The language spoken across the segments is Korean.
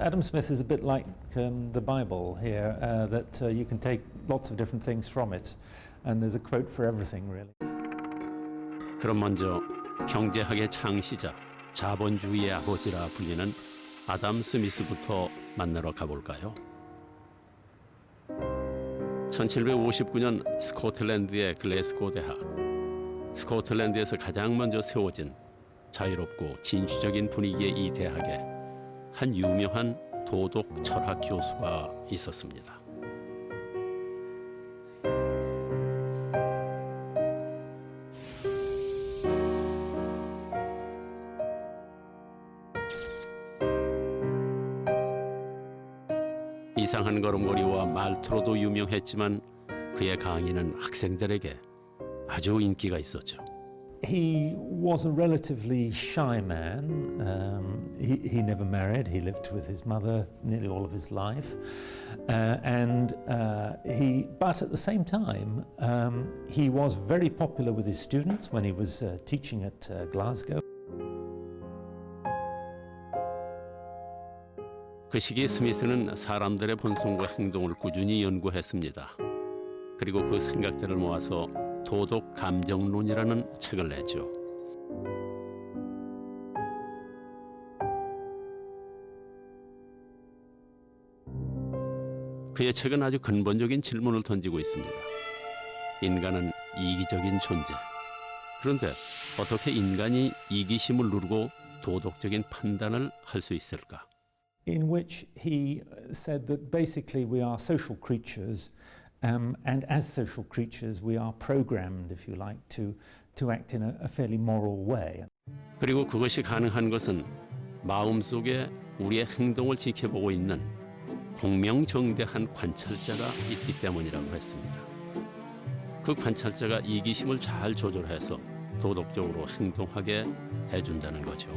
Adam Smith is a bit like um, the Bible here, uh, that uh, you can take lots of different things from it, and there's a quote for everything, really. 그럼 먼저 경제학의 창시자, 자본주의의 아버지라 불리는 아담 스미스부터 만나러 가볼까요? 1759년 스코틀랜드의 글래스고 대학. 스코틀랜드에서 가장 먼저 세워진 자유롭고 진취적인 분위기의 이 대학에 한 유명한 도덕 철학 교수가 있었습니다. 이상한 걸음걸이와 말투로도 유명했지만 그의 강의는 학생들에게 아주 인기가 있었죠. He was a relatively shy man. Um, he, he never married. He lived with his mother nearly all of his life, uh, and uh, he. But at the same time, um, he was very popular with his students when he was uh, teaching at uh, Glasgow. 그 시기 스미스는 사람들의 본성과 행동을 꾸준히 연구했습니다. 그리고 그 생각들을 모아서 도덕 감정론이라는 책을 냈죠. 그의 책은 아주 근본적인 질문을 던지고 있습니다. 인간은 이기적인 존재. 그런데 어떻게 인간이 이기심을 누르고 도덕적인 판단을 할 수 있을까? in which he said that basically we are social creatures, um, and as social creatures, we are programmed, if you like, to, to act in a, a fairly moral way. 그리고 그것이 가능한 것은 마음속에 우리의 행동을 지켜보고 있는 공명정대한 관찰자가 있기 때문이라고 했습니다. 그 관찰자가 이기심을 잘 조절해서 도덕적으로 행동하게 해준다는 거죠.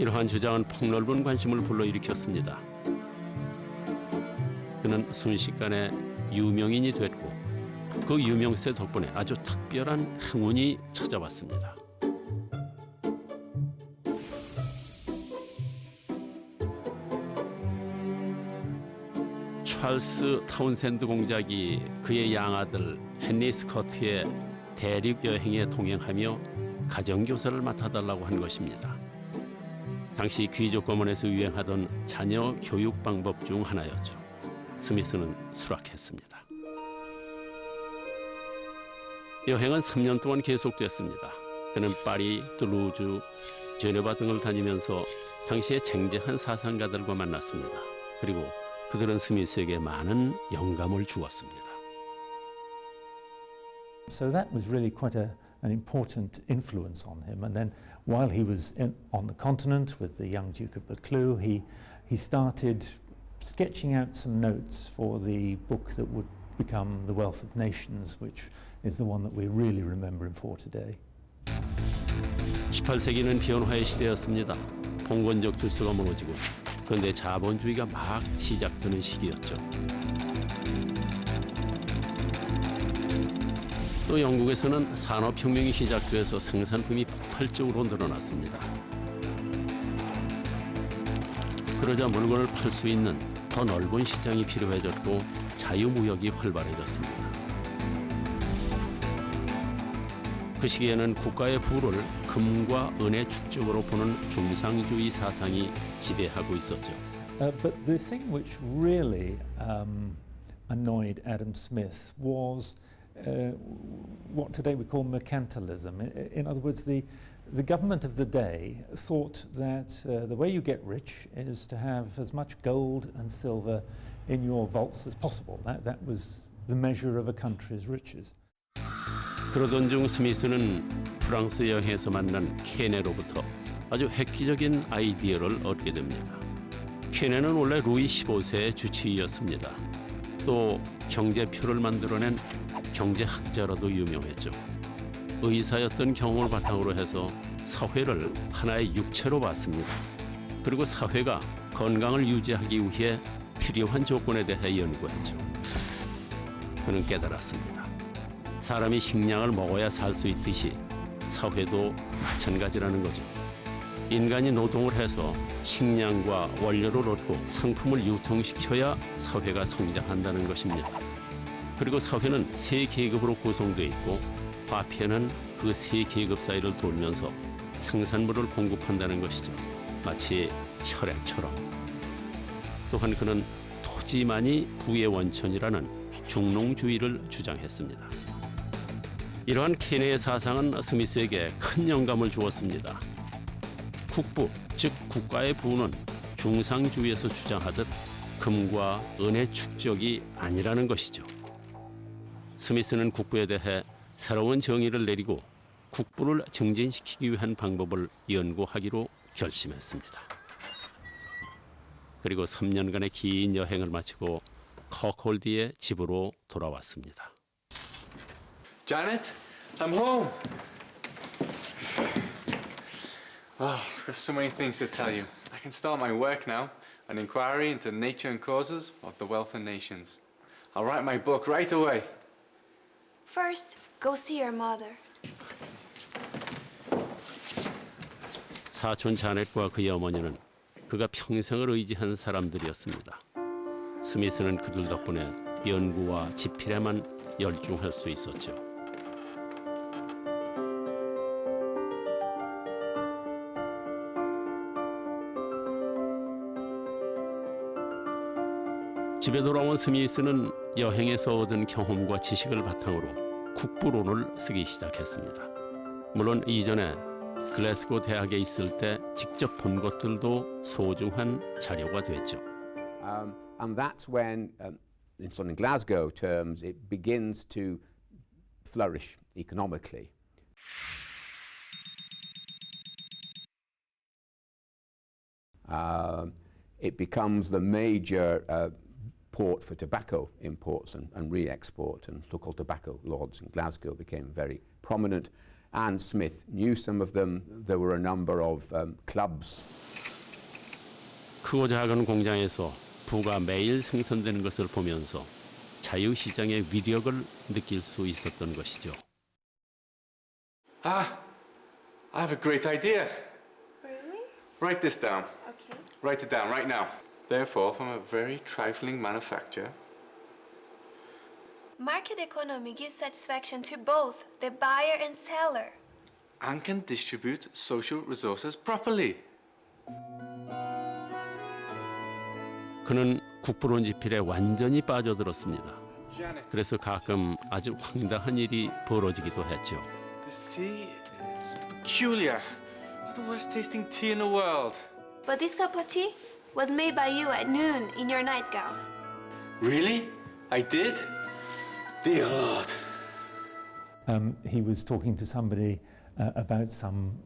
이러한 주장은 폭넓은 관심을 불러일으켰습니다. 그는 순식간에 유명인이 됐고 그 유명세 덕분에 아주 특별한 행운이 찾아왔습니다. 찰스 타운샌드 공작이 그의 양아들 헨리 스커트의 대륙 여행에 동행하며 가정교사를 맡아달라고 한 것입니다. 당시 귀족 가문에서 유행하던 자녀 교육 방법 중 하나였죠. 스미스는 수락했습니다. 여행은 3년 동안 계속됐습니다. 그는 파리, 뚜루즈, 제네바 등을 다니면서 당시의 쟁쟁한 사상가들과 만났습니다. 그리고 그들은 스미스에게 많은 영감을 주었습니다. So that was really quite a, an important influence on him. And then while he was in, on the continent with the young Duke of Buccleuch, he, he started sketching out some notes for the book that would become The Wealth of Nations, which is the one that we really remember him for today. 18세기는 변화의 시대였습니다. 봉건적 질서가 무너지고 그런데 자본주의가 막 시작되는 시기였죠. 또 영국에서는 산업혁명이 시작돼서 생산품이 폭발적으로 늘어났습니다. 그러자 물건을 팔 수 있는 더 넓은 시장이 필요해졌고 자유무역이 활발해졌습니다. 그 시기에는 국가의 부를 금과 은의 축적으로 보는 중상주의 사상이 지배하고 있었죠. Uh, but the thing which really um, annoyed Adam Smith was uh, what today we call mercantilism. I- In other words, the, the government of the day thought that uh, the way you get rich is to have as much gold and silver in your vaults as possible. That, that was the measure of a country's riches. 그러던 중 스미스는 프랑스 여행에서 만난 케네로부터 아주 획기적인 아이디어를 얻게 됩니다. 케네는 원래 루이 15세의 주치의였습니다. 또 경제표를 만들어낸 경제학자로도 유명했죠. 의사였던 경험을 바탕으로 해서 사회를 하나의 육체로 봤습니다. 그리고 사회가 건강을 유지하기 위해 필요한 조건에 대해 연구했죠. 그는 깨달았습니다. 사람이 식량을 먹어야 살 수 있듯이 사회도 마찬가지라는 거죠. 인간이 노동을 해서 식량과 원료를 얻고 상품을 유통시켜야 사회가 성장한다는 것입니다. 그리고 사회는 세 계급으로 구성되어 있고 화폐는 그 세 계급 사이를 돌면서 생산물을 공급한다는 것이죠. 마치 혈액처럼. 또한 그는 토지만이 부의 원천이라는 중농주의를 주장했습니다. 이러한 케네의 사상은 스미스에게 큰 영감을 주었습니다. 국부, 즉 국가의 부는 중상주의에서 주장하듯 금과 은의 축적이 아니라는 것이죠. 스미스는 국부에 대해 새로운 정의를 내리고 국부를 증진시키기 위한 방법을 연구하기로 결심했습니다. 그리고 3년간의 긴 여행을 마치고 커콜디의 집으로 돌아왔습니다. Janet, I'm home. Oh, I've got so many things to tell you. I can start my work now an inquiry into nature and causes of the wealth of nations. I'll write my book right away. First, go see your mother. 사촌 자넷과 그의 어머니는 그가 평생을 의지한 사람들이었습니다. 스미스는 그들 덕분에 연구와 집필에만 열중할 수 있었죠. 집에 돌아온 스미스는 여행에서 얻은 경험과 지식을 바탕으로 국부론을 쓰기 시작했습니다. 물론 이전에 글래스고 대학에 있을 때 직접 본 것들도 소중한 자료가 됐죠. Um, and that's when, um, in sort of Glasgow terms, it begins to flourish economically. Um, it becomes the major uh, port for tobacco imports and, and re-export, and so-called tobacco lords in Glasgow became very prominent. And Smith knew some of them. There were a number of um, clubs 크고 작은 공장에서 부가 매일 생산되는 것을 보면서 자유시장의 위력을 느낄 수 있었던 것이죠. Ah, I have a great idea. Really? Write this down. Okay. Write it down right now. Therefore, from a very trifling manufacture, Market economy gives satisfaction to both the buyer and seller. and can distribute social resources properly. 그는 국부론 집필에 완전히 빠져들었습니다. Janet, 그래서 가끔 아주 황당한 일이 벌어지기도 했죠. this tea, it's peculiar. It's the worst tasting tea in the world. But this cup of tea was made by you at noon in your nightgown. Really? I did? Dear Lord. Um, he was talking to somebody uh, about some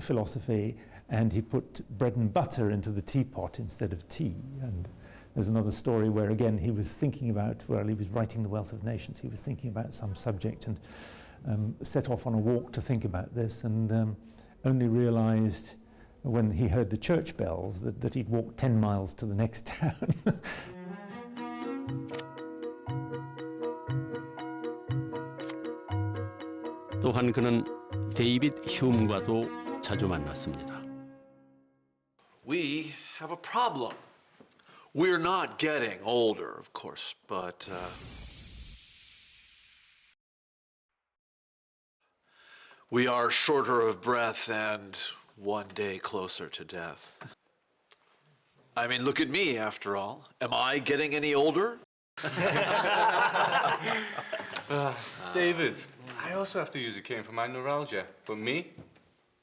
philosophy, and he put bread and butter into the teapot instead of tea. And there's another story where, again, he was thinking about, well, he was writing The Wealth of Nations, he was thinking about some subject and um, set off on a walk to think about this, and um, only realized when he heard the church bells that, that he'd walked 10 miles to the next town. 또한 그는 데이빗 휴움과도 자주 만났습니다. We have a problem. We're not getting older, of course, but uh, we are shorter of breath and one day closer to death. I mean, look at me, after all. Am I getting any older? David, I also have to use a cane for my neuralgia. But me,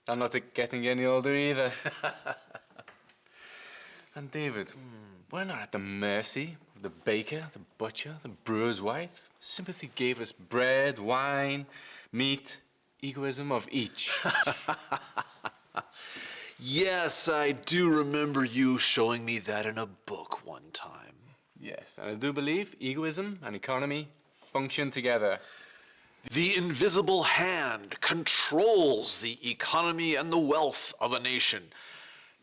I'm not getting any older either. and David, we're not at the mercy of the baker, the butcher, the brewer's wife. Sympathy gave us bread, wine, meat, egoism of each. Yes, I do remember you showing me that in a book one time. yes, and I do believe egoism and economy function together. The invisible hand controls the economy and the wealth of a nation.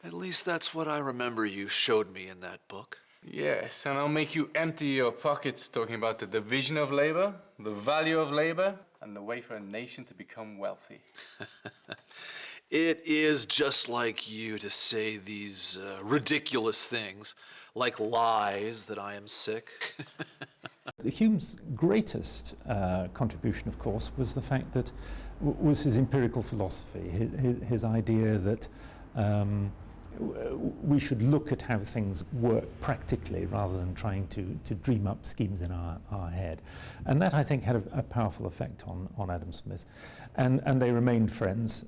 At least that's what I remember you showed me in that book. Yes, and I'll make you empty your pockets talking about the division of labor, the value of labor, and the way for a nation to become wealthy. It is just like you to say these uh, ridiculous things, like lies that I am sick. Hume's greatest uh, contribution, of course, was the fact that was his empirical philosophy, his, his, idea that um, we should look at how things work practically rather than trying to, to dream up schemes in our, our head. And that, I think, had a, a powerful effect on, on Adam Smith. And, and they remained friends.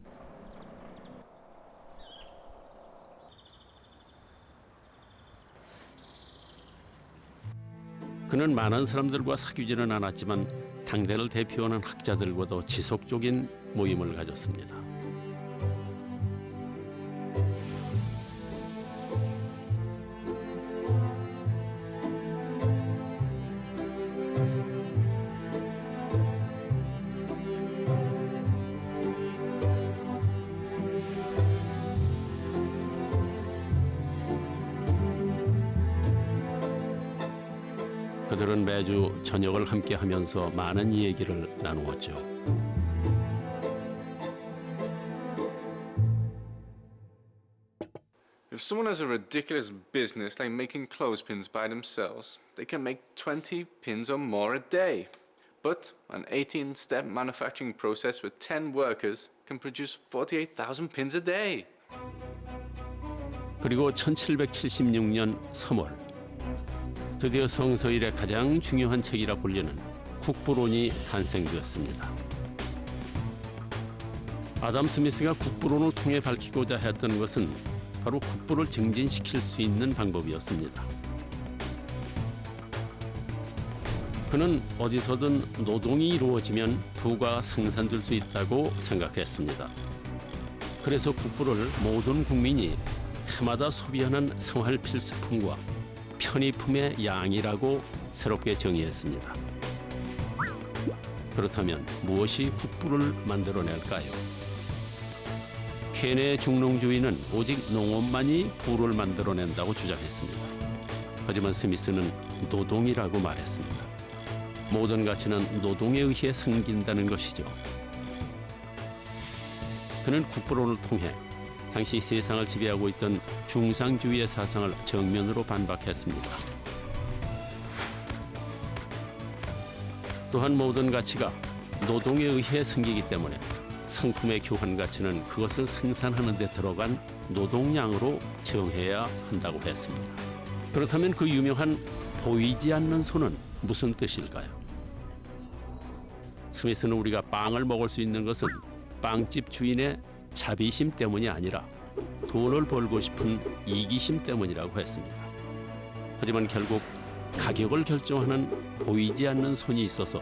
그는 많은 사람들과 사귀지는 않았지만 당대를 대표하는 학자들과도 지속적인 모임을 가졌습니다. 저녁을 함께 하면서 많은 이야기를 나누었죠. If someone has a ridiculous business like making clothespins by themselves, they can make 20 pins or more a day. But an 18 step manufacturing process with 10 workers can produce 48,000 pins a day. 그리고 1776년 3월 드디어 성서일의 가장 중요한 책이라 불리는 국부론이 탄생되었습니다. 아담 스미스가 국부론을 통해 밝히고자 했던 것은 바로 국부를 증진시킬 수 있는 방법이었습니다. 그는 어디서든 노동이 이루어지면 부가 생산될 수 있다고 생각했습니다. 그래서 국부를 모든 국민이 해마다 소비하는 생활 필수품과 편의품의 양이라고 새롭게 정의했습니다. 그렇다면 무엇이 국부를 만들어낼까요? 케네 중농주의는 오직 농업만이 부를 만들어낸다고 주장했습니다. 하지만 스미스는 노동이라고 말했습니다. 모든 가치는 노동에 의해 생긴다는 것이죠. 그는 국부론을 통해 당시 세상을 지배하고 있던 중상주의의 사상을 정면으로 반박했습니다. 또한 모든 가치가 노동에 의해 생기기 때문에 상품의 교환 가치는 그것을 생산하는 데 들어간 노동량으로 정해야 한다고 했습니다. 그렇다면 그 유명한 보이지 않는 손은 무슨 뜻일까요? 스미스는 우리가 빵을 먹을 수 있는 것은 빵집 주인의 자비심 때문이 아니라 돈을 벌고 싶은 이기심 때문이라고 했습니다. 하지만 결국 가격을 결정하는 보이지 않는 손이 있어서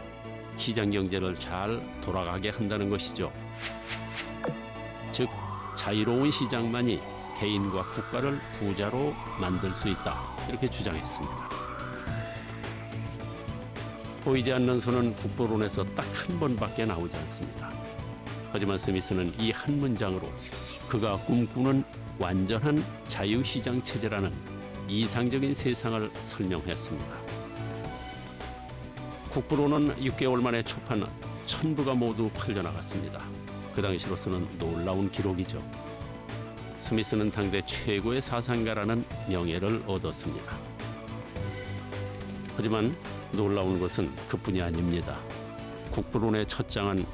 시장 경제를 잘 돌아가게 한다는 것이죠. 즉 자유로운 시장만이 개인과 국가를 부자로 만들 수 있다 이렇게 주장했습니다. 보이지 않는 손은 국보론에서 딱 한 번밖에 나오지 않습니다. 하지만 스미스는 이 한 문장으로 그가 꿈꾸는 완전한 자유시장 체제라는 이상적인 세상을 설명했습니다. 국부로는 6개월 만에 초판 천부가 모두 팔려나갔습니다. 그 당시로서는 놀라운 기록이죠. 스미스는 당대 최고의 사상가라는 명예를 얻었습니다. 하지만 놀라운 것은 그뿐이 아닙니다. 국부론의 첫 장은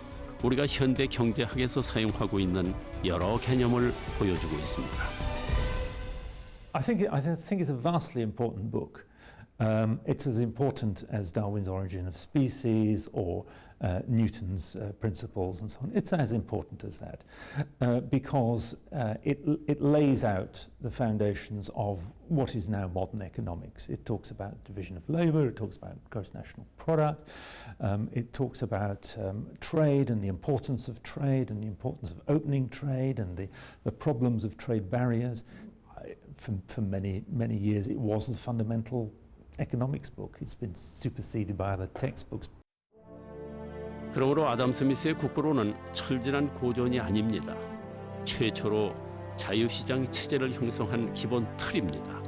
우리가 현대 경제학에서 사용하고 있는 여러 개념을 보여주고 있습니다. I think, I th- think it's a vastly important book. Um, it's as important as Darwin's Origin of Species or uh, Newton's uh, Principles and so on. It's as important as that uh, because uh, it, it lays out the foundations of what is now modern economics. It talks about division of labour, it talks about gross national product, um, it talks about um, trade and the importance of trade and the importance of opening trade and the, the problems of trade barriers. For, for many, many years, it was the fundamental economics book. It's been superseded by other textbooks. 그러므로 아담 스미스의 국부로는 철진한 고전이 아닙니다. 최초로 자유시장 체제를 형성한 기본 틀입니다.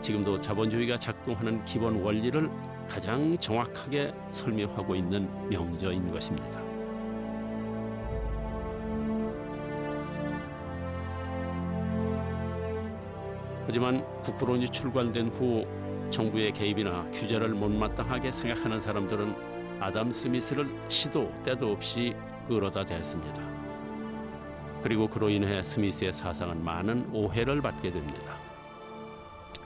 지금도 자본주의가 작동하는 기본 원리를 가장 정확하게 설명하고 있는 명저인 것입니다. 하지만 국부론이 출간된 후 정부의 개입이나 규제를 못마땅하게 생각하는 사람들은 아담 스미스를 시도 때도 없이 끌어다 댔습니다. 그리고 그로 인해 스미스의 사상은 많은 오해를 받게 됩니다.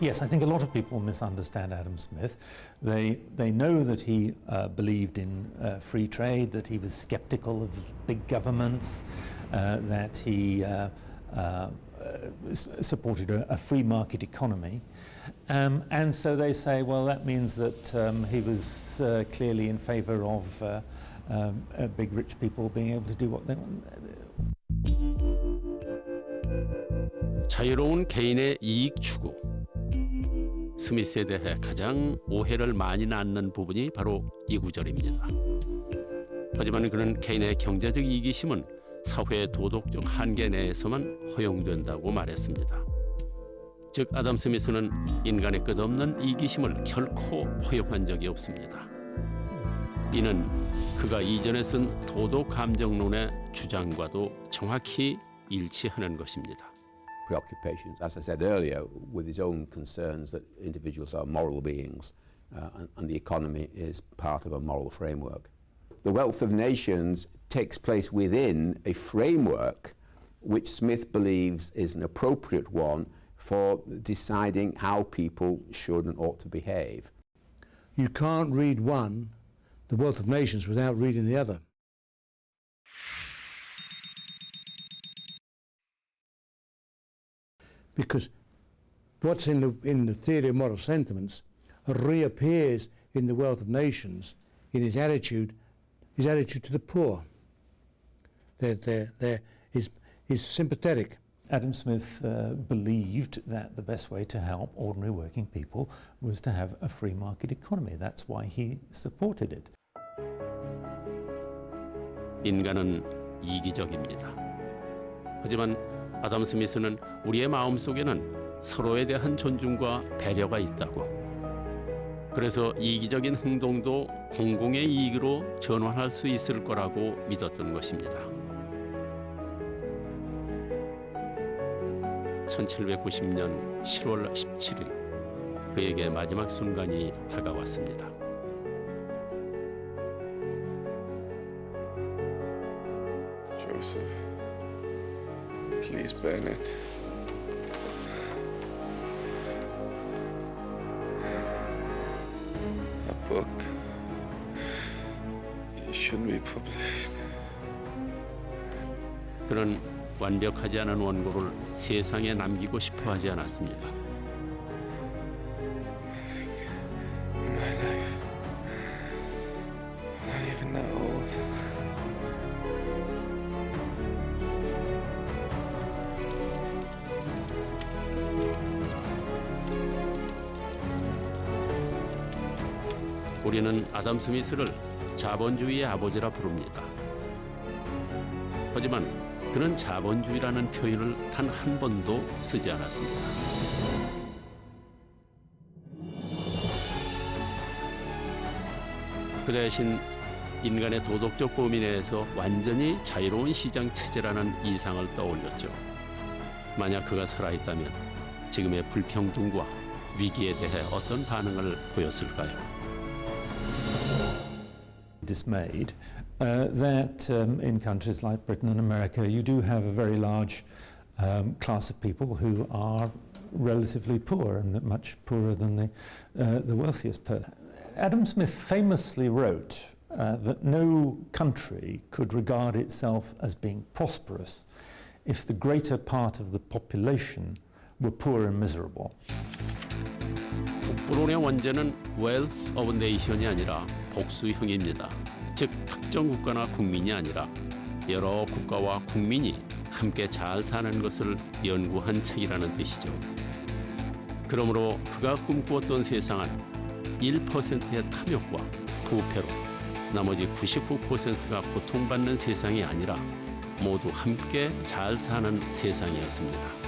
Yes, I think a lot of people misunderstand Adam Smith. They, they know that he uh, believed in uh, free trade, that he was skeptical of big governments, uh, that he uh, uh, supported a, a free market economy. Um, and so they say, well, that means that um, he was uh, clearly in favour of uh, um, uh, big rich people being able to do what they want. 자유로운 개인의 이익 추구. 스미스에 대해 가장 오해를 많이 낳는 부분이 바로 이 구절입니다. 하지만 그는 개인의 경제적 이기심은 사회의 도덕적 한계 내에서만 허용된다고 말했습니다. 즉 아담 스미스는 인간의 끝없는 이기심을 결코 허용한 적이 없습니다. 이는 그가 이전에 쓴 도덕 감정론의 주장과도 정확히 일치하는 것입니다. preoccupations, as I said earlier, with his own concerns that individuals are moral beings uh, and, and the economy is part of a moral framework. The wealth of nations takes place within a framework which Smith believes is an appropriate one for deciding how people should and ought to behave. You can't read one, The Wealth of Nations, without reading the other. Because what's in the, in the theory of moral sentiments reappears in The Wealth of Nations in his attitude, his attitude to the poor. They're, they're, they're, he's, he's sympathetic. Adam Smith uh, believed that the best way to help ordinary working people was to have a free market economy. That's why he supported it. 인간은 이기적입니다. 하지만 아담 스미스는 우리의 마음 속에는 서로에 대한 존중과 배려가 있다고. 그래서 이기적인 행동도 공공의 이익으로 전환할 수 있을 거라고 믿었던 것입니다. 1790년 7월 17일 그에게 마지막 순간이 다가왔습니다. Joseph, please burn it. Shouldn't be published. 그는 완벽하지 않은 원고를 세상에 남기고 싶어 하지 않았습니다. In my life, I'm not even that old. 우리는 아담 스미스를 자본주의의 아버지라 부릅니다. 하지만 그는 자본주의라는 표현을 단 한 번도 쓰지 않았습니다. 그 대신 인간의 도덕적 범위 내에서 완전히 자유로운 시장 체제라는 이상을 떠올렸죠. 만약 그가 살아있다면 지금의 불평등과 위기에 대해 어떤 반응을 보였을까요? dismayed uh, that um, in countries like Britain and America, you do have a very large um, class of people who are relatively poor and much poorer than the, uh, the wealthiest person. Adam Smith famously wrote uh, that no country could regard itself as being prosperous if the greater part of the population were poor and miserable. 국부론의 원제는 wealth of nation이 아니라 복수형입니다. 즉 특정 국가나 국민이 아니라 여러 국가와 국민이 함께 잘 사는 것을 연구한 책이라는 뜻이죠. 그러므로 그가 꿈꾸었던 세상은 1%의 탐욕과 부패로 나머지 99%가 고통받는 세상이 아니라 모두 함께 잘 사는 세상이었습니다.